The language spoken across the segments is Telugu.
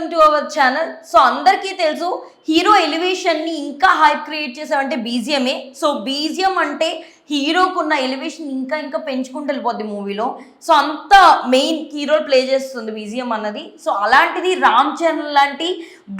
Welcome to our channel so అందరికీ తెలుసు హీరో ఎలివేషన్ని ఇంకా హైప్ క్రియేట్ చేసామంటే బీజిఎంఏ. సో బీజిఎం అంటే హీరోకున్న ఎలివేషన్ ఇంకా ఇంకా పెంచుకుంటూ వెళ్ళిపోద్ది మూవీలో. సో అంత మెయిన్ హీరో ప్లే చేస్తుంది బీజిఎం అన్నది. సో అలాంటిది రామ్ చరణ్ లాంటి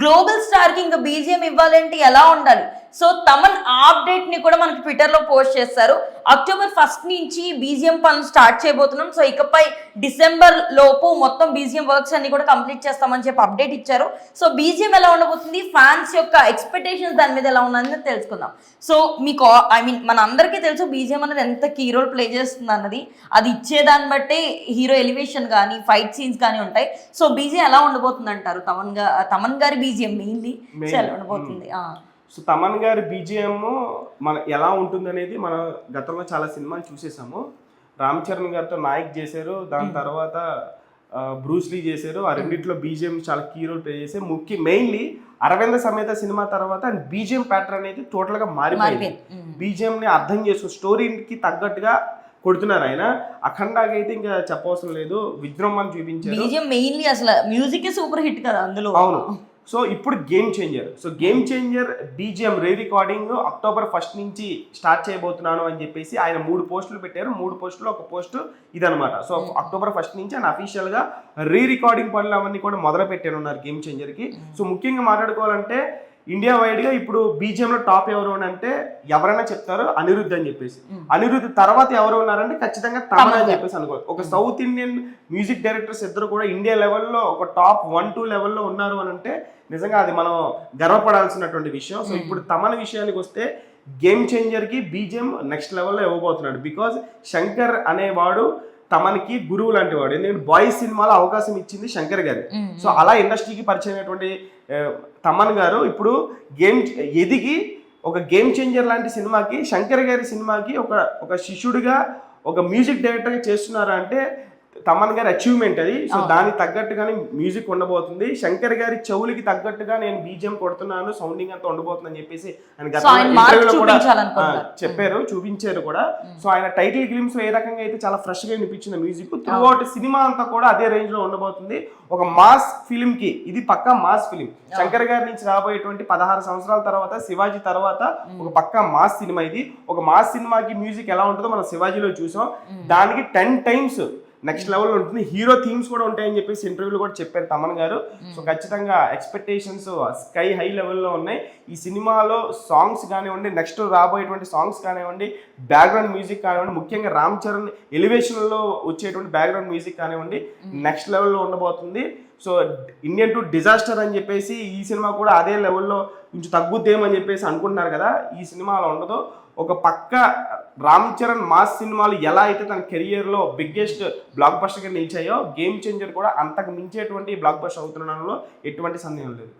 గ్లోబల్ స్టార్కి ఇంకా బీజిఎం ఇవ్వాలంటే ఎలా ఉండాలి? సో తమన్ అప్డేట్ని కూడా మనకి ట్విట్టర్లో పోస్ట్ చేస్తారు అక్టోబర్ ఫస్ట్ నుంచి బీజిఎం పనులు స్టార్ట్ చేయబోతున్నాం. సో ఇకపై డిసెంబర్ లోపు మొత్తం బీజిఎం వర్క్స్ అన్ని కూడా కంప్లీట్ చేస్తామని చెప్పి అప్డేట్ ఇచ్చారు. సో బీజిఎం ఎలా ఉండబోతుంది? ఫ్యాన్స్ యొక్క ఎక్స్పెక్టేషన్స్ దాని మీద ఎలా ఉన్నది తెలుసుకుందాం. సో మీకు ఐ మీన్ మన అందరికీ తెలుసు బీజిఎం అనేది ఎంత కీ రోల్ ప్లే చేస్తుంది అన్నది. అది ఇచ్చేదాన్ని బట్టే హీరో ఎలివేషన్ కానీ ఫైట్ సీన్స్ కానీ ఉంటాయి. సో బీజిఎం ఎలా ఉండబోతుంది అంటారు? తమన్గా తమన్ గారి బీజిఎం మెయిన్లీ సో ఎలా ఉండబోతుంది? ఆ. సో తమన్ గారి బీజిఎం మన ఎలా ఉంటుంది అనేది మన గతంలో చాలా సినిమాలు చూసేసాము. రామ్ చరణ్ గారితో నాయక్ చేశారు. దాని తర్వాత బ్రూస్లీ చేశారు. ఆ రెండిట్లో బీజిఎం చాలా కీ రోల్ ప్లే చేశారు ముఖ్య మెయిన్లీ అరవింద సమేత సినిమా తర్వాత బీజిఎం ప్యాటర్న్ అనేది టోటల్గా మారిపోయింది. మారిపోయింది. మ్మ్. బీజిఎం ని అర్థం చేసుకో స్టోరీకి తగ్గట్టుగా కొడుతున్నారు ఆయన. అఖండాగా అయితే ఇంకా చెప్పవసరం లేదు. విజృంభం చూపించారు. బీజిఎం మెయిన్లీ అసలు మ్యూజిక్ సూపర్ హిట్ కదా అందులో. అవును. సో ఇప్పుడు game changer. So game changer BGM re recording October first నుంచి స్టార్ట్ చేయబోతున్నాను అని చెప్పేసి ఆయన మూడు పోస్టులు పెట్టారు. మూడు పోస్టులు ఒక పోస్ట్ ఇదనమాట సో అక్టోబర్ ఫస్ట్ నుంచి ఆయన అఫీషియల్గా రీ రికార్డింగ్ పనులు అవన్నీ కూడా మొదలు పెట్టానున్నారు గేమ్ చేంజర్కి సో ముఖ్యంగా మాట్లాడుకోవాలంటే ఇండియా వైడ్గా ఇప్పుడు బీజిఎం లో టాప్ ఎవరు అని అంటే ఎవరైనా చెప్తారు అనిరుద్ధ్ అని చెప్పేసి. అనిరుద్ధ్ తర్వాత ఎవరు ఉన్నారంటే ఖచ్చితంగా తమన్ అని చెప్పేసి అనుకో ఒక సౌత్ ఇండియన్ మ్యూజిక్ డైరెక్టర్స్ ఇద్దరు కూడా ఇండియా లెవెల్లో ఒక టాప్ వన్ టూ లెవెల్లో ఉన్నారు అని అంటే నిజంగా అది మనం గర్వపడాల్సినటువంటి విషయం. సో ఇప్పుడు తమన్ విషయానికి వస్తే గేమ్ చేంజర్కి బీజిఎం నెక్స్ట్ లెవెల్లో ఇవ్వబోతున్నాడు. బికాజ్ శంకర్ అనేవాడు తమన్కి గురువు లాంటి వాడు ఎందుకంటే బాయ్స్ సినిమాలో అవకాశం ఇచ్చింది శంకర్ గారు. సో అలా ఇండస్ట్రీకి పరిచయం అయినటువంటి తమన్ గారు ఇప్పుడు గేమ్ ఎదిగి ఒక గేమ్ చేంజర్ లాంటి సినిమాకి శంకర్ గారి సినిమాకి ఒక ఒక శిష్యుడిగా ఒక మ్యూజిక్ డైరెక్టర్గా చేస్తున్నారు అంటే తమన్ గారి అచీవ్మెంట్ అది. సో దానికి తగ్గట్టుగానే మ్యూజిక్ ఉండబోతుంది. శంకర్ గారి చెవులకి తగ్గట్టుగా నేను బీజిఎం కొడుతున్నాను సౌండింగ్ అంతా ఉండబోతుందని చెప్పేసి ఆయన కూడా చెప్పారు చూపించారు కూడా. సో ఆయన టైటిల్ ఫిలిమ్స్ ఏ రకంగా అయితే చాలా ఫ్రెష్గా వినిపించింది మ్యూజిక్ త్రూ అవుట్ సినిమా అంతా కూడా అదే రేంజ్లో ఉండబోతుంది. ఒక మాస్ ఫిలిం కి ఇది పక్కా మాస్ ఫిలిం శంకర్ గారి నుంచి రాబోయేటువంటి పదహారు సంవత్సరాల తర్వాత శివాజీ తర్వాత ఒక పక్కా మాస్ సినిమా ఇది. ఒక మాస్ సినిమాకి మ్యూజిక్ ఎలా ఉంటుందో మనం శివాజీలో చూసాం. దానికి టెన్ టైమ్స్ నెక్స్ట్ లెవెల్ ఉంటుంది. హీరో థీమ్స్ కూడా ఉంటాయని చెప్పేసి ఇంటర్వ్యూలో కూడా చెప్పారు తమన్ గారు. సో ఖచ్చితంగా ఎక్స్పెక్టేషన్స్ స్కై హై లెవెల్లో ఉన్నాయి. ఈ సినిమాలో సాంగ్స్ కానివ్వండి నెక్స్ట్ రాబోయేటువంటి సాంగ్స్ కానివ్వండి బ్యాక్గ్రౌండ్ మ్యూజిక్ కానివ్వండి ముఖ్యంగా రామ్ చరణ్ ఎలివేషన్లో వచ్చేటువంటి బ్యాక్గ్రౌండ్ మ్యూజిక్ కానివ్వండి నెక్స్ట్ లెవెల్లో ఉండబోతుంది. సో ఇండియన్ టు డిజాస్టర్ అని చెప్పేసి ఈ సినిమా కూడా అదే లెవెల్లో కొంచెం తగ్గుద్దేమని చెప్పేసి అనుకుంటున్నారు కదా ఈ సినిమా అలా ఉండదు. ఒక పక్క రామ్ చరణ్ మాస్ సినిమాలు ఎలా అయితే తన కెరియర్లో బిగ్గెస్ట్ బ్లాక్ బస్టర్గా నిలిచాయో గేమ్ చేంజర్ కూడా అంతకు మించేటువంటి బ్లాక్ బస్టర్ అవుతుండడంలో ఎటువంటి సందేహం లేదు.